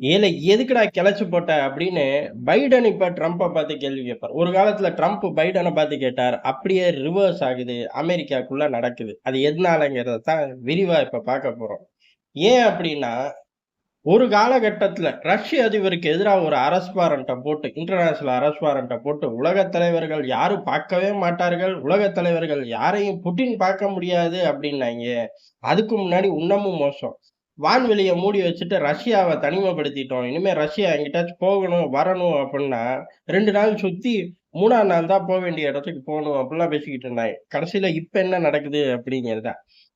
ஏழை எதுக்குடா கிளச்சி போட்ட? அப்படின்னு பைடன் இப்ப ட்ரம்ப்பை பார்த்து கேள்வி கேட்பார் ஒரு காலத்துல ட்ரம்ப் பைடனை பார்த்து கேட்டார். அப்படியே ரிவர்ஸ் ஆகுது. அமெரிக்காக்குள்ள நடக்குது. அது எதனாலங்கிறத தான் விரிவா இப்ப பார்க்க போறோம். ஏன் அப்படின்னா ஒரு காலகட்டத்துல ரஷ்ய அதிபருக்கு எதிராக ஒரு அரஸ்ட் வாரண்ட்டை போட்டு இன்டர்நேஷ்னல் அரஸ்ட் வாரண்ட்டை போட்டு உலக தலைவர்கள் யாரும் பார்க்கவே மாட்டார்கள். உலக தலைவர்கள் யாரையும் புட்டின் பார்க்க முடியாது அப்படின்னாங்க. அதுக்கு முன்னாடி இன்னமும் மோசம். வான்வெளியை மூடி வச்சுட்டு ரஷ்யாவை தனிமைப்படுத்திட்டோம். இனிமேல் ரஷ்யா எங்கிட்டாச்சும் போகணும் வரணும் அப்படின்னா ரெண்டு நாள் சுத்தி மூணாம் நாள் தான் போக வேண்டிய இடத்துக்கு போகணும் அப்படிலாம் பேசிக்கிட்டு இருந்தாங்க. கடைசியில இப்ப என்ன நடக்குது அப்படிங்கிறத.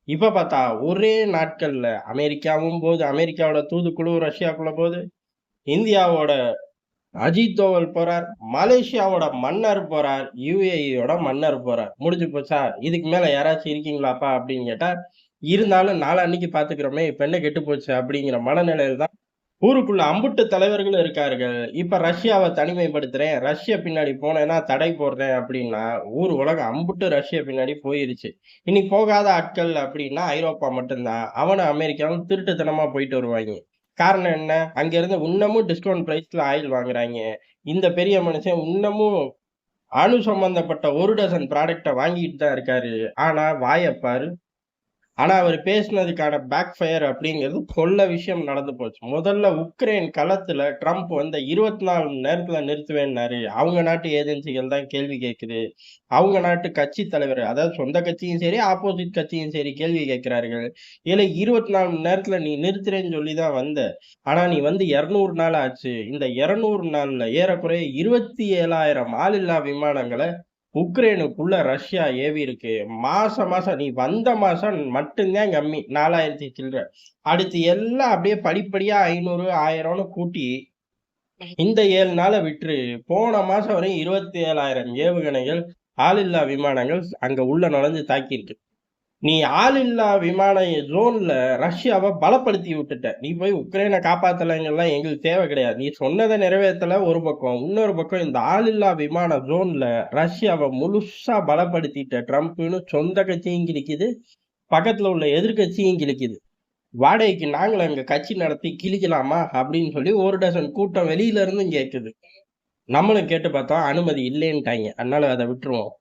இப்ப பார்த்தா ஒரே நாட்கள்ல அமெரிக்காவும் போகுது அமெரிக்காவோட தூதுக்குழு ரஷ்யாக்குள்ள போகுது. இந்தியாவோட அஜித் தோவல் போறார் மலேசியாவோட மன்னர் போறார் யுஏஇயோட மன்னர் போறார். முடிஞ்சு போச்சா? இதுக்கு மேல யாராச்சும் இருக்கீங்களாப்பா அப்படின்னு கேட்டா இருந்தாலும் நாளன்னைக்கு பாத்துக்கிறோமே பெண்ணை என்ன கெட்டு போச்சு அப்படிங்கிற மனநிலையில தான் ஊருக்குள்ள அம்புட்டு தலைவர்களும் இருக்கார்கள். இப்ப ரஷ்யாவை தனிமைப்படுத்துறேன் ரஷ்யா பின்னாடி போனேன்னா தடை போடுறேன் அப்படின்னா ஊர் உலகம் அம்புட்டு ரஷ்யா பின்னாடி போயிருச்சு. இனி போகாத ஆட்கள் அப்படின்னா ஐரோப்பா மட்டும்தான். அவனை அமெரிக்காவும் திருட்டுத்தனமா போயிட்டு வருவாங்க. காரணம் என்ன? அங்க இருந்து இன்னமும் டிஸ்கவுண்ட் ப்ரைஸ்ல ஆயில் வாங்குறாங்க. இந்த பெரிய மனுஷன் இன்னமும் அணு சம்பந்தப்பட்ட ஒரு டசன் ப்ராடக்டை வாங்கிட்டு தான் இருக்காரு. ஆனா வாயப்பாரு ஆனா அவர் பேசினதுக்கான பேக் ஃபயர் அப்படிங்கிறது கொல்ல விஷயம் நடந்து போச்சு. முதல்ல உக்ரைன் களத்துல ட்ரம்ப் வந்து இருபத்தி நாலு மணி நேரத்துல நிறுத்துவேன்னாரு. அவங்க நாட்டு ஏஜென்சிகள் தான் கேள்வி கேட்குது அவங்க நாட்டு கட்சி தலைவர் அதாவது சொந்த கட்சியும் சரி ஆப்போசிட் கட்சியும் சரி கேள்வி கேட்கிறார்கள். இதுல இருபத்தி நாலு மணி நேரத்துல நீ நிறுத்துறேன்னு சொல்லி தான் வந்த. ஆனா நீ வந்து இருநூறு நாள் ஆச்சு. இந்த இருநூறு நாள்ல ஏறக்குறைய இருபத்தி ஏழாயிரம் ஆளில்லா விமானங்களை உக்ரைனுக்குள்ள ரஷ்யா ஏவி இருக்கு. மாசம் மாசம் நீ வந்த மாசம் மட்டும்தான் கம்மி. நாலாயிரத்தி சில்லற. அடுத்து எல்லாம் அப்படியே படிப்படியா ஐநூறு ஆயிரம்னு கூட்டி இந்த ஏழு நாளை விட்டுரு. போன மாசம் வரையும் இருபத்தி ஏழாயிரம் ஏவுகணைகள் ஆளில்லா விமானங்கள் அங்க உள்ள நுழைஞ்சு தாக்கியிருக்கு. நீ ஆளில்லா விமான ஜோன்ல ரஷ்யாவை பலப்படுத்தி விட்டுட்ட. நீ போய் உக்ரைனை காப்பாத்தலைங்கெல்லாம் எங்களுக்கு தேவை கிடையாது. நீ சொன்னதை நிறைவேற்றல ஒரு பக்கம். இன்னொரு பக்கம் இந்த ஆளில்லா விமான ஜோன்ல ரஷ்யாவை முழுசா பலப்படுத்திட்ட ட்ரம்ப்னு சொந்த கட்சியும் கிழிக்குது பக்கத்துல உள்ள எதிர்கட்சியும் கிழிக்குது. வாடகைக்கு நாங்களும் எங்க கட்சி நடத்தி கிழிக்கலாமா அப்படின்னு சொல்லி ஒரு டசன் கூட்டம் வெளியில இருந்தும் கேட்குது நம்மளும் கேட்டு பார்த்தோம் அனுமதி இல்லைன்ட்டாங்க. அதனால அதை விட்டுருவோம்.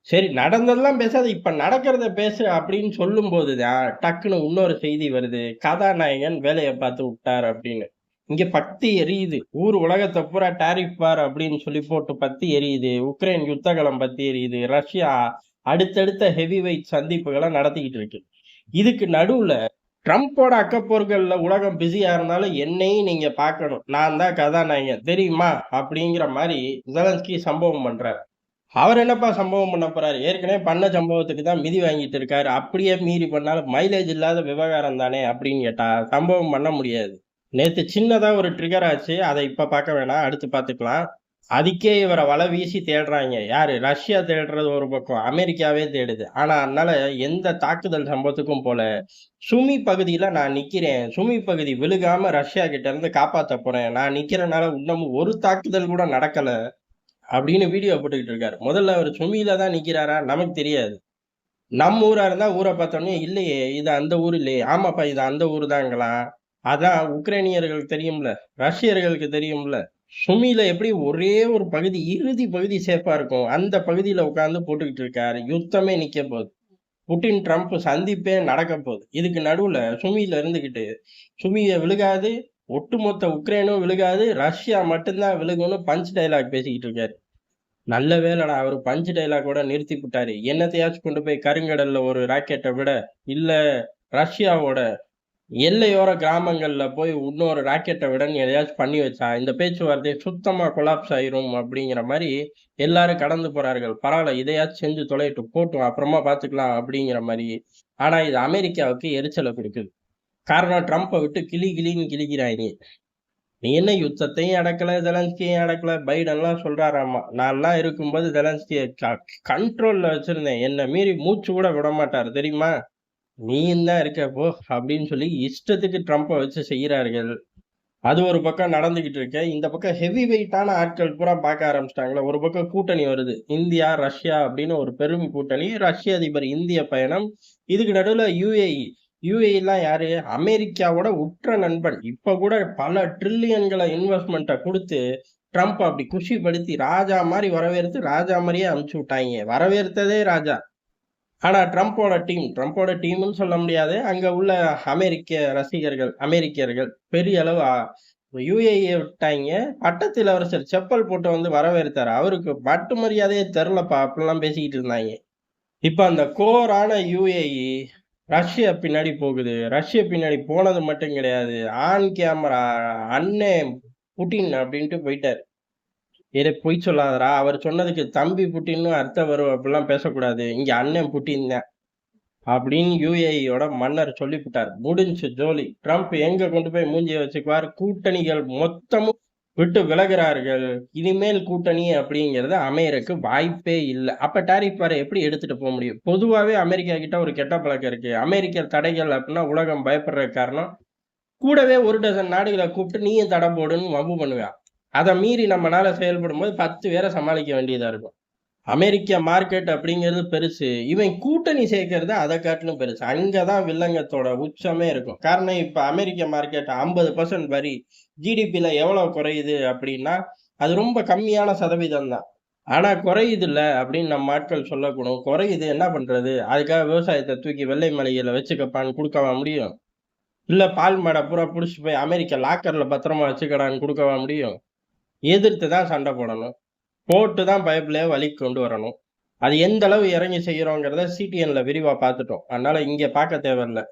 சரி நடந்ததெல்லாம் பேசாத இப்ப நடக்கிறத பேசு அப்படின்னு சொல்லும் போதுதான் டக்குன்னு இன்னொரு செய்தி வருது. கதாநாயகன் வேலையை பார்த்து விட்டார் அப்படின்னு. இங்க பக்தி எரியுது. ஊர் உலகத்தை பூரா டாரிஃப் பார் அப்படின்னு சொல்லி போட்டு பத்தி எரியுது. உக்ரைன் யுத்தகலம் பத்தி எரியுது. ரஷ்யா அடுத்தடுத்த ஹெவி வெயிட் சந்திப்புகளை நடத்திக்கிட்டு இருக்கு. இதுக்கு நடுவுல ட்ரம்ப்போட அக்கப்போர்கள்ல உலகம் பிஸியா இருந்தாலும் என்னையும் நீங்க பார்க்கணும். நான் தான் கதாநாயகன். தெரியுமா? அப்படிங்கிற மாதிரி ஜெலன்ஸ்கி சம்பவம் பண்றாரு. அவர் என்னப்பா சம்பவம் பண்ண போறாரு? ஏற்கனவே பண்ண சம்பவத்துக்கு தான் மிதி வாங்கிட்டு இருக்காரு. அப்படியே மீறி பண்ணாலும் மைலேஜ் இல்லாத விவகாரம் தானே அப்படின்னு கேட்டா சம்பவம் பண்ண முடியாது. நேத்து சின்னதா ஒரு ட்ரிகர் ஆச்சு. அதை இப்ப பார்க்க வேணாம். அடுத்து பார்த்துக்கலாம். அதுக்கே இவரை வலை வீசி தேடுறாங்க. யாரு? ரஷ்யா தேடுறது ஒரு பக்கம் அமெரிக்காவே தேடுது. ஆனா அதனால எந்த தாக்குதல் சம்பவத்துக்கும் போல சுமி பகுதியில நான் நிக்கிறேன். சுமி பகுதி விழுகாம ரஷ்யா கிட்ட இருந்து போகிறேன் போறேன். நான் நிக்கிறனால இன்னமும் ஒரு தாக்குதல் கூட நடக்கல. அப்படின்னு வீடியோ போட்டுக்கிட்டு இருக்காரு. முதல்ல அவர் சுமியில தான் நிக்கிறாரா? நமக்கு தெரியாது. நம்ம ஊரா இருந்தா ஊரை பார்த்தோன்னே இல்லையே இது அந்த ஊர் இல்லையே. ஆமாப்பா இது அந்த ஊர் தாங்களா அதான் உக்ரைனியர்களுக்கு தெரியும்ல ரஷ்யர்களுக்கு தெரியும்ல. சுமியில எப்படி ஒரே ஒரு பகுதி இறுதி பகுதி சேஃபா இருக்கும்? அந்த பகுதியில உட்காந்து போட்டுக்கிட்டு இருக்காரு. யுத்தமே நிக்க போகுது. புட்டின் ட்ரம்ப் சந்திப்பே நடக்க போகுது. இதுக்கு நடுவுல சுமியில இருந்துகிட்டு சுமியை விழுகாது ஒட்டுமொத்த உக்ரைனும் விழுகாது ரஷ்யா மட்டும்தான் விழுகும்னு பஞ்ச் டைலாக் பேசிக்கிட்டு இருக்காரு. நல்ல வேலைடா அவர் பஞ்ச் டைலாக் கூட நிறுத்தி விட்டாரு. என்னத்தையாச்சும் கொண்டு போய் கருங்கடல்ல ஒரு ராக்கெட்டை விட இல்ல ரஷ்யாவோட எல்லையோர கிராமங்கள்ல போய் இன்னொரு ராக்கெட்டை விடன்னு எதையாச்சும் பண்ணி வச்சா இந்த பேச்சுவார்த்தை சுத்தமா கொலாப்ஸ் ஆயிரும் அப்படிங்கிற மாதிரி எல்லாரும் கடந்து போறார்கள். பரவாயில்ல இதையாச்சும் செஞ்சு தொலைட்டு போட்டும் அப்புறமா பாத்துக்கலாம் அப்படிங்கிற மாதிரி. ஆனா இது அமெரிக்காவுக்கு எரிச்சலை கொடுக்குது காரணம் ட்ரம்ப்பை விட்டு கிளி கிளின்னு கிழிக்கிறாங்க நீ என்ன யுத்தத்தையும் அடக்கல ஜெலன்ஸ்கியும் அடக்கல பைடன்லாம் சொல்றாராமா? நான்லாம் இருக்கும்போது ஜெலன்ஸ்கிய கண்ட்ரோல்ல வச்சிருந்தேன். என்னை மீறி மூச்சு கூட விட மாட்டார் தெரியுமா? நீயும் தான் இருக்க போ அப்படின்னு சொல்லி இஷ்டத்துக்கு ட்ரம்ப்பை வச்சு செய்கிறார்கள். அது ஒரு பக்கம் நடந்துகிட்டு இருக்கு. இந்த பக்கம் ஹெவி வெயிட்டான ஆட்கள் பூரா பார்க்க ஆரம்பிச்சிட்டாங்களே. ஒரு பக்கம் கூட்டணி வருது. இந்தியா ரஷ்யா அப்படின்னு ஒரு பெரும் கூட்டணி. ரஷ்ய அதிபர் இந்திய பயணம். இதுக்கு நடுவில் யுஏஇ யுஏஇலாம் யாரு? அமெரிக்காவோட உற்ற நண்பன். இப்ப கூட பல ட்ரில்லியன்களை இன்வெஸ்ட்மெண்ட்டை கொடுத்து ட்ரம்ப் அப்படி குஷிப்படுத்தி ராஜா மாதிரி வரவேற்று ராஜா மாதிரியே அனுப்பிச்சு விட்டாங்க. வரவேற்றதே ராஜா. ஆனா ட்ரம்ப்போட டீம் ட்ரம்ப்போட டீம்னு சொல்ல முடியாது. அங்க உள்ள அமெரிக்க ரசிகர்கள் அமெரிக்கர்கள் பெரிய அளவு யுஏஇ விட்டாங்க. பட்டத்தில் இளவரசர் செப்பல் போட்டு வந்து வரவேற்றாரு. அவருக்கு பட்டு மரியாதையே தெரிலப்பா அப்படிலாம் பேசிக்கிட்டு இருந்தாங்க. இப்போ அந்த கோரான யுஏஇ ரஷ்யா பின்னாடி போகுது. ரஷ்யா பின்னாடி போனது மட்டும் கிடையாது. ஆன் கேமரா அண்ணே புட்டின் அப்படின்ட்டு போயிட்டாரு. ஏதே பொய் சொல்லாதடா. அவர் சொன்னதுக்கு தம்பி புட்டின்னு அர்த்தம் வரும். அப்படிலாம் பேசக்கூடாது. இங்க அண்ணன் புட்டின் தான். அப்படின்னு யூஏஇயோட மன்னர் சொல்லிவிட்டார். முடிஞ்சு ஜோலி. ட்ரம்ப் எங்க கொண்டு போய் மூஞ்சிய வச்சுக்குவார்? கூட்டணிகள் மொத்தமும் விட்டு விலகுறார்கள். இனிமேல் கூட்டணி அப்படிங்கிறது அமையறக்கு வாய்ப்பே இல்லை. அப்ப டாரிஃப் வர எப்படி எடுத்துட்டு போக முடியும்? பொதுவாகவே அமெரிக்கா கிட்ட ஒரு கெட்ட பழக்கம் இருக்கு. அமெரிக்க தடைகள் அப்படின்னா உலகம் பயப்படுற காரணம் கூடவே ஒரு டசன் நாடுகளை கூப்பிட்டு நீயும் தடை போடுன்னு வம்பு பண்ணுவேன் அதை மீறி நம்மளால செயல்படும் போது பத்து பேரை சமாளிக்க வேண்டியதா இருக்கும். அமெரிக்க மார்க்கெட் அப்படிங்கிறது பெருசு. இவன் கூட்டணி சேர்க்கறது அதை காட்டிலும் பெருசு. அங்கதான் வில்லங்கத்தோட உச்சமே இருக்கும். காரணம் இப்ப அமெரிக்க மார்க்கெட் ஐம்பது பர்சன்ட் வரி. ஜிடிபியில் எவ்வளோ குறையுது அப்படின்னா அது ரொம்ப கம்மியான சதவீதம் தான். ஆனால் குறையுது இல்லை அப்படின்னு நம்ம ஆட்கள் சொல்லக்கூடும். குறையுது என்ன பண்ணுறது அதுக்காக விவசாயத்தை தூக்கி வெள்ளை மலையில் வச்சுக்கப்பான்னு கொடுக்கவா முடியும்? இல்லை பால் மாடை பூரா பிடிச்சி போய் அமெரிக்க லாக்கரில் பத்திரமா வச்சுக்கடான்னு கொடுக்கவா முடியும்? எதிர்த்து தான் சண்டை போடணும். போட்டு தான் பைப்ல வழி கொண்டு வரணும். அது எந்த அளவு இறங்கி செய்கிறோங்கிறத சிடிஎனில் விரிவாக பார்த்துட்டோம். அதனால் இங்கே பார்க்க தேவையில்ல.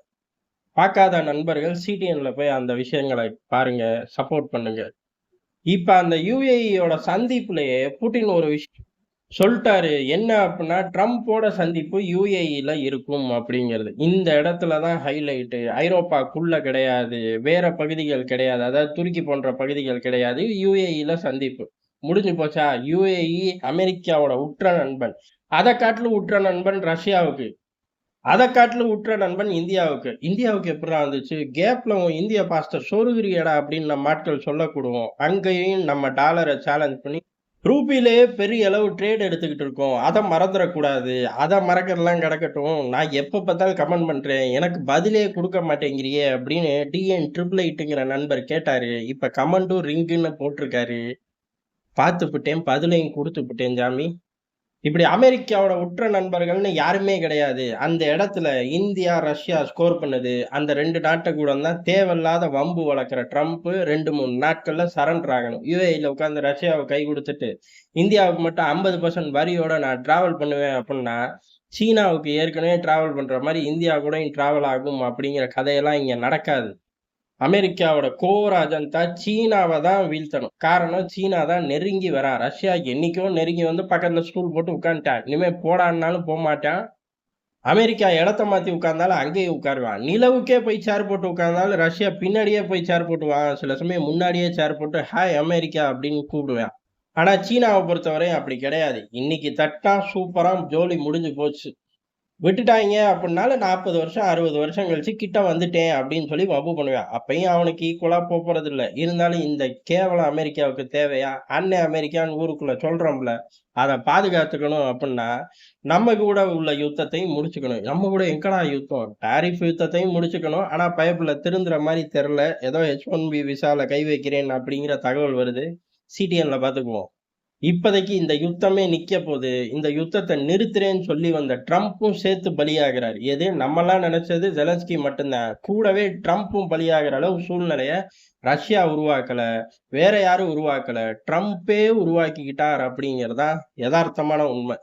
பார்க்காத நண்பர்கள் சிடிஎன்ல போய் அந்த விஷயங்களை பாருங்க சப்போர்ட் பண்ணுங்க. இப்ப அந்த யுஏஇயோட சந்திப்புலயே புட்டின் ஒரு விஷயம் சொல்லிட்டாரு என்ன அப்படின்னா ட்ரம்ப்போட சந்திப்பு யூஏஇல இருக்கும் அப்படிங்கிறது இந்த இடத்துல தான் ஹைலைட்டு ஐரோப்பாக்குள்ள கிடையாது வேற பகுதிகள் கிடையாது அதாவது துருக்கி போன்ற பகுதிகள் கிடையாது யூஏஇல சந்திப்பு. முடிஞ்சு போச்சா? யூஏஇ அமெரிக்காவோட உற்ற நண்பன். அதை காட்டிலும் உற்ற நண்பன் ரஷ்யாவுக்கு. அதை காட்டிலும் உற்ற நண்பன் இந்தியாவுக்கு. இந்தியாவுக்கு எப்படிடா வந்துச்சு? கேப்ல இந்திய பாஸ்டர் சொருகிறியடா அப்படின்னு நம்ம ஆட்கள் சொல்லக்கூடுவோம். அங்கேயும் நம்ம டாலரை சேலஞ்ச் பண்ணி ரூபிலே பெரிய அளவு ட்ரேட் எடுத்துக்கிட்டு இருக்கோம். அதை மறந்துடக்கூடாது. அதை மறக்கிறதெல்லாம் கிடக்கட்டும். நான் எப்போ பார்த்தாலும் கமெண்ட் பண்ணுறேன் எனக்கு பதிலே கொடுக்க மாட்டேங்கிறியே அப்படின்னு டிஎன் ட்ரிபிள் எயிட்டுங்கிற நண்பர் கேட்டாரு. இப்போ கமெண்டும் ரிங்குன்னு போட்டிருக்காரு. பார்த்துப்புட்டேன். பதிலையும் கொடுத்துப்புட்டேன் ஜாமி. இப்படி அமெரிக்காவோட உற்ற நண்பர்கள்னு யாருமே கிடையாது. அந்த இடத்துல இந்தியா ரஷ்யா ஸ்கோர் பண்ணுது. அந்த ரெண்டு நாட்டை கூட தான் தேவையில்லாத வம்பு வளர்க்குற ட்ரம்ப் ரெண்டு மூணு நாட்கள்ல சரண்டர் ஆகணும். யுஏஇல உட்காந்து ரஷ்யாவை கை கொடுத்துட்டு இந்தியாவுக்கு மட்டும் ஐம்பது பர்சன்ட் வரியோட நான் டிராவல் பண்ணுவேன் அப்படின்னா சீனாவுக்கு ஏற்கனவே டிராவல் பண்ற மாதிரி இந்தியா கூட டிராவல் ஆகும் அப்படிங்கிற கதையெல்லாம் இங்க நடக்காது. அமெரிக்காவோட கோர் அஜந்தா சீனாவை தான் வீழ்த்தணும். காரணம் சீனா தான் நெருங்கி வரான் ரஷ்யா என்னைக்கோ நெருங்கி வந்து பக்கத்தில் ஸ்டூல் போட்டு உட்காந்துட்டான் இனிமேல் போடான்னாலும் போக மாட்டான் அமெரிக்கா இடத்த மாற்றி உட்கார்ந்தாலும் அங்கேயே உட்காருவான் நிலவுக்கே போய் சேர் போட்டு உட்கார்ந்தாலும் ரஷ்யா பின்னாடியே போய் சேர் போட்டுவான் சில சமயம் முன்னாடியே சேர் போட்டு ஹாய் அமெரிக்கா அப்படின்னு கூப்பிடுவேன் ஆனால் சீனாவை பொறுத்தவரையும் அப்படி கிடையாது. இன்னைக்கு தட்டா சூப்பராக ஜோலி முடிஞ்சு போச்சு. விட்டுட்டாங்க அப்படின்னால நாற்பது வருஷம் அறுபது வருஷம் கழிச்சு கிட்ட வந்துட்டேன் அப்படின்னு சொல்லி வம்பு பண்ணுவேன். அப்பயும் அவனுக்கு ஈக்குவலா போறது இல்லை இருந்தாலும் இந்த கேவலம் அமெரிக்காவுக்கு தேவையா? அன்னை அமெரிக்கான்னு ஊருக்குள்ள சொல்றோம்ல அதை பாதுகாத்துக்கணும் அப்படின்னா நம்ம கூட உள்ள யுத்தத்தையும் முடிச்சுக்கணும். நம்ம கூட எங்கடா யுத்தம்? டாரிஃப் யுத்தத்தையும் முடிச்சுக்கணும். ஆனா பயப்புல திருந்துற மாதிரி தெரில ஏதோ ஹெச் ஒன் பி விசால கை வைக்கிறேன் அப்படிங்கிற தகவல் வருது. சிடிஎன்ல பாத்துக்குவோம் இப்போதைக்கு இந்த யுத்தமே நிற்க போகுது இந்த யுத்தத்தை நிறுத்துறேன்னு சொல்லி வந்த ட்ரம்ப்பும் சேர்த்து பலியாகிறார். எது? நம்மலாம் நினைச்சது ஜெலன்ஸ்கி மட்டும்தான். கூடவே ட்ரம்ப்பும் பலியாகிற அளவு சூழ்நிலைய ரஷ்யா உருவாக்கல. வேற யாரும் உருவாக்கல. ட்ரம்ப்பே உருவாக்கிக்கிட்டார் அப்படிங்கிறதா யதார்த்தமான உண்மை.